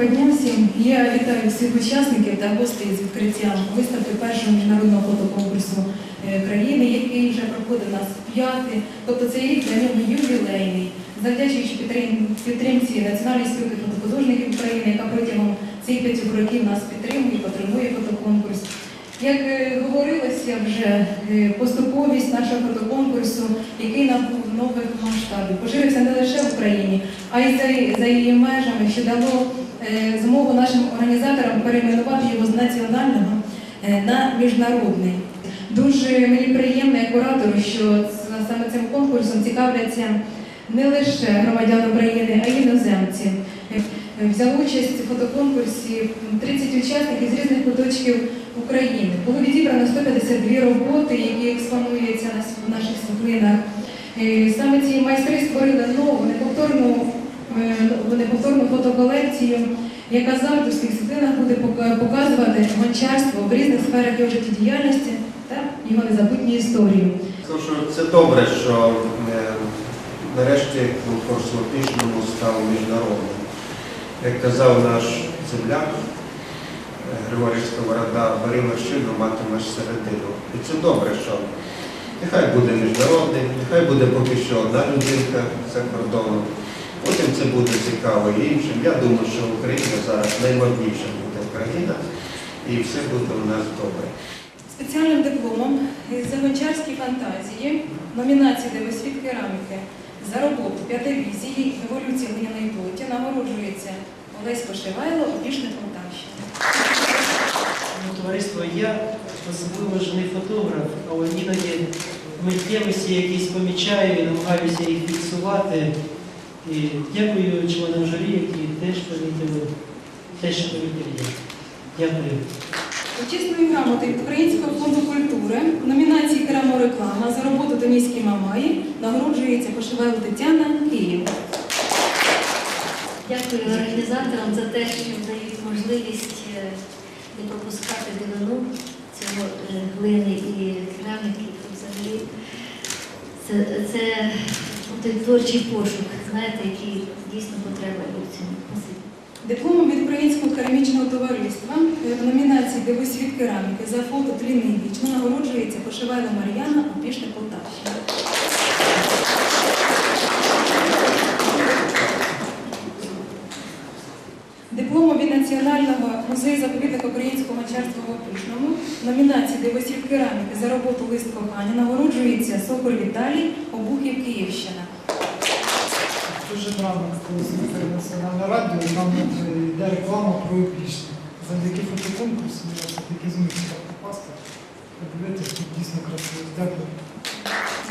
Доброго дня всім. Я вітаю всіх учасників та гостей з відкриттям виставки першого міжнародного фотоконкурсу е, країни, який вже проходить у нас п'ятий. Тобто цей рік для нього ювілейний. Завдячуючи підтримці Національної спілки фотохудожників України, яка протягом цих п'ятьох років нас підтримує, підтримує фотоконкурс. Як е, говорилося вже, е, поступовість нашого фотоконкурсу, який набув нових масштабів, поширився не лише в Україні, а й за, за її межами, що дало е, змогу нашим організаторам перейменувати його з національного е, на міжнародний. Дуже мені приємно як куратору, що саме цим конкурсом цікавляться не лише громадяни України, а й іноземці. Е, Взяли участь у фотоконкурсі 30 учасників з різних куточків України. Було відібрано 152 роботи, які експонуються на наших світлинах. Е, Саме ці майстри створили нову, неповторну, е, неповторну фотоколекцію, яка завжди в своїх світлинах буде показувати гончарство в різних сферах його життєдіяльності та його незабутні історії. Це добре, що е, нарешті конкурс в став міжнародним. Як казав наш земляк Григорій Сковорода, бери вершину, матимеш середину. І це добре, що нехай буде міжнародний, нехай буде поки що одна людинка за кордоном. Потім це буде цікаво і іншим. Я думаю, що Україна зараз наймодніша буде країна і все буде у нас добре. Спеціальним дипломом за гончарські фантазії номінації Дивосвіт кераміки за роботу п'яти візії еволюції глиняної плоті нагороджується Олесь Пошивайло, Опішне Полтавщина. Ну, Товариство, я особливо ж не фотограф, але іноді миттєвості якісь помічаю і намагаюся їх фіксувати. І дякую членам журі, які теж помітили те, що помітив я. Дякую. Почесною грамотою Українського фонду культури в номінації Керамореклама за роботу Доніській Мамаї нагороджується Пошивайло Тетяна Київ. Дякую організаторам за те, що дають можливість е, не пропускати дивину цього е, глини і кераміки. Взагалі, це, це той творчий пошук, знаєте, який дійсно потреба в цьому. Дипломом від Українського керамічного товариства е, в номінації Дивосвіт кераміки за фото тлінний вічно нагороджується Пошивайла Мар'яна, Опішне Полтавщина. Дипломом від Національного музею заповідника українського гончарства в номінації Дивосвіт кераміки за роботу лист кохання нагороджується Соколь Віталій, Обухів Київщина. Дуже рано, коли національне радіо, там е, йде реклама про опішні. Завдяки фотоконкурсу я все-таки зміг попасти. Подивитися, тут дійсно красиво. Дякую.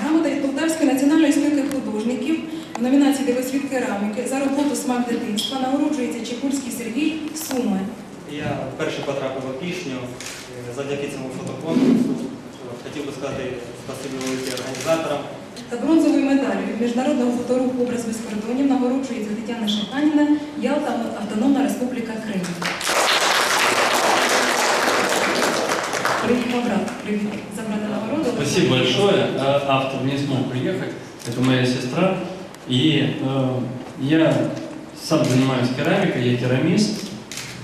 Грамота від Полтавської національної спілки художників в номінації Дивосвіт кераміки за роботу смак дитинства нагороджується Чекульський Сергій вперше потрапив в Опішню е, завдяки цьому фотоконкурсу. От, Хотів би сказати спасибі велике організаторам. Та бронзовою медаллю від міжнародного фоторуху образ без кордонів нагороджується Тетяна Шаханіна, Ялта Автономна Республіка Крим. Приїхав брат, привіт, забрати нагороду. Спасибо большое. Э, Автор не смог приехать. Это моя сестра. И э, я сам занимаюсь керамикой, я керамист.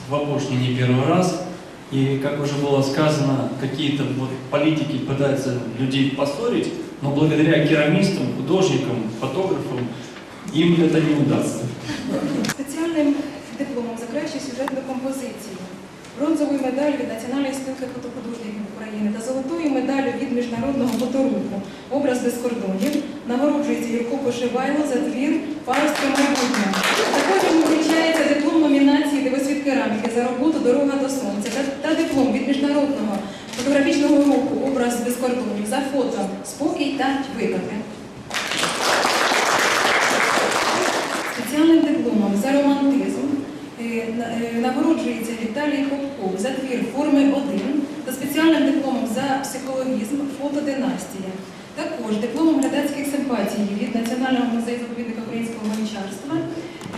В Опушне не первый раз. И, как уже было сказано, какие-то вот политики пытаются людей поссорить, но благодаря керамистам, художникам, фотографам им это не удастся. Спеціальним дипломом за кращу сюжетну композицію, бронзовою медаллю від Національної спілки фотохудожників України та золотою медаллю від міжнародного фоторуху Образ без кордонів нагороджується Юрко Пошивайло за твір Паростке майбутнє. Фотографічного руху Образ без кордонів за фото Спокій та виклики. Спеціальним дипломом за романтизм е, е, нагороджується Віталій Попков за твір форми 1 та спеціальним дипломом за психологізм фотодинастія. Також дипломом глядацьких симпатій від Національного музею заповідника українського гончарства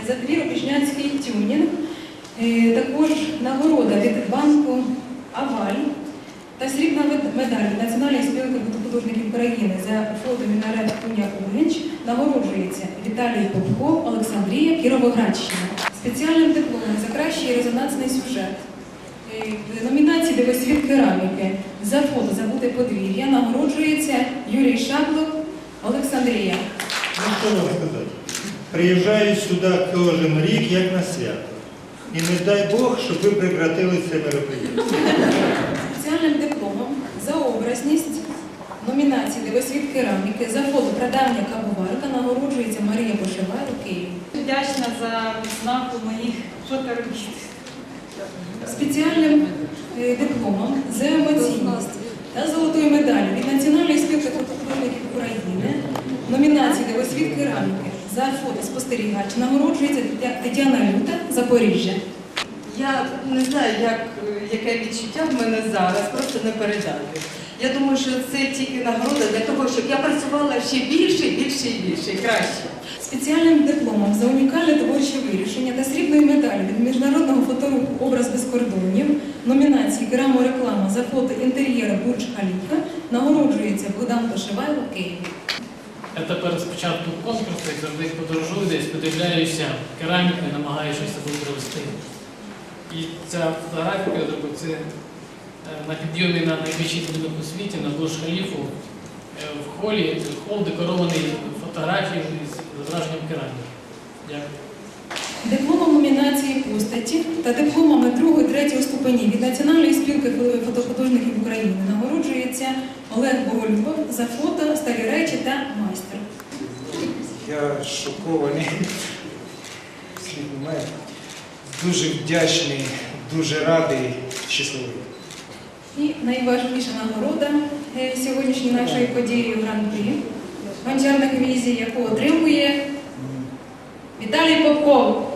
за твір Опішнянський тюнінг. Е, Також нагорода від банку Аваль та срібна медаль Національної спілки фотохудожників України за фото Мінарет Куня Угенч нагороджується Віталій Попко, Олександрія, Кіровоградщина. Спеціальним дипломом за кращий резонансний сюжет. Е, В номінації Дивосвіт кераміки за фото забуте подвір'я нагороджується Юрій Шаблов, Олександрія. Ну що вам сказати? Приїжджаю сюди кожен рік, як на свято. І не дай Бог, щоб ви прекратили це мероприятие. Образність номінації Дивосвіт кераміки за фото прадавня кавоварка нагороджується Марія Пошивайло, Київ. Вдячна за відзнаку моїх фоторобіт. Спеціальним е, дипломом за емоційність та золотою медаллю від Національної спілки фотохудожників України номінації Дивосвіт кераміки за фото спостерігач нагороджується Тетяна Люта, Запоріжжя. Я не знаю, як, е, яке відчуття в мене зараз, просто не передати. Я думаю, що це тільки нагорода для того, щоб я працювала ще більше, більше і більше, і краще. Спеціальним дипломом за унікальне творче вирішення та срібною медаллю від міжнародного фоторуху Образ без кордонів номінації Грамо реклама за фото інтер'єру Бурдж Халіфа нагороджується Богдан Пошивайло, Київ. Це перед спочатку конкурсу, як завжди подорожую десь, подивляюся кераміку і намагаюся щось собою привести. І ця фотографія, я зробив, це на підйомі на найбільший будинок у світі, на Бурж Халіфу, е, в холі, хол декорований фотографіями з зображенням кераміки. Дякую. Дипломом номінації постаті та дипломами 2-3 ступені від Національної спілки фотохудожників України нагороджується Олег Боголюбов за фото, старі речі та майстер. Я шокований. Дуже вдячний, дуже радий, щасливий. І найважливіша нагорода е, сьогоднішньої нашої події гран-прі, гончарна візія, яку отримує Віталій Попков.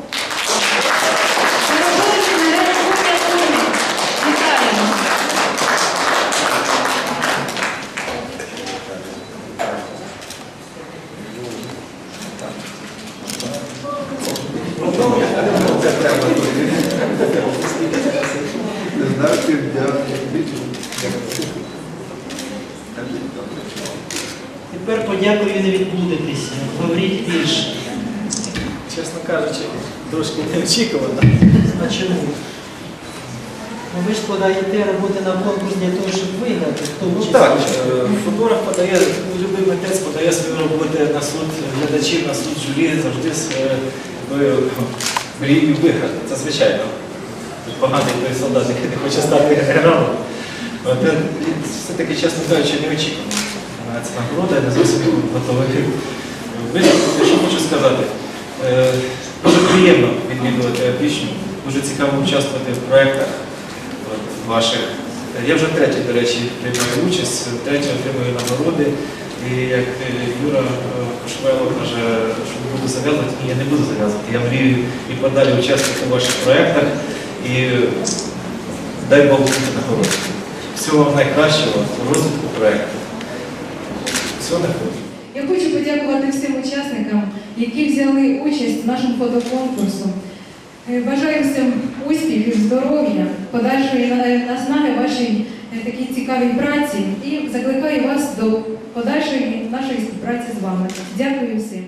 Тепер подякую не відбудетеся. Говоріть більше. Чесно кажучи, трошки неочікувано. А чому? Ну, ви ж подаєте роботи на конкурс для того, щоб виграти. Ну так, е, фотограф подає, любий митець подає свої роботи на суд глядачів, на суд журі, завжди з е, мрією виграти. Це звичайно. Поганий той солдат, який не хоче стати героєм. Е, Все-таки, чесно кажучи, не очікувано. Е, Це нагорода, я не зовсім готовий. Ви, що хочу сказати, е, дуже приємно відвідувати пісню, дуже цікаво участвувати в проєктах ваших. Я вже третій, до речі, приймаю участь, третій отримую нагороди. І як е, Юра Кошевело каже, що буду зав'язувати, ні, я не буду зав'язувати. Я мрію і подалі участвувати в ваших проєктах. І дай Бог бути нагороди. Всього вам найкращого в розвитку проєкту. Всього найкращого. Я хочу подякувати всім учасникам, які взяли участь в нашому фотоконкурсу. Е, Бажаю всім успіхів, здоров'я, подальшої на- наснаги вашій е, такій цікавій праці і закликаю вас до подальшої нашої співпраці з вами. Дякую всім.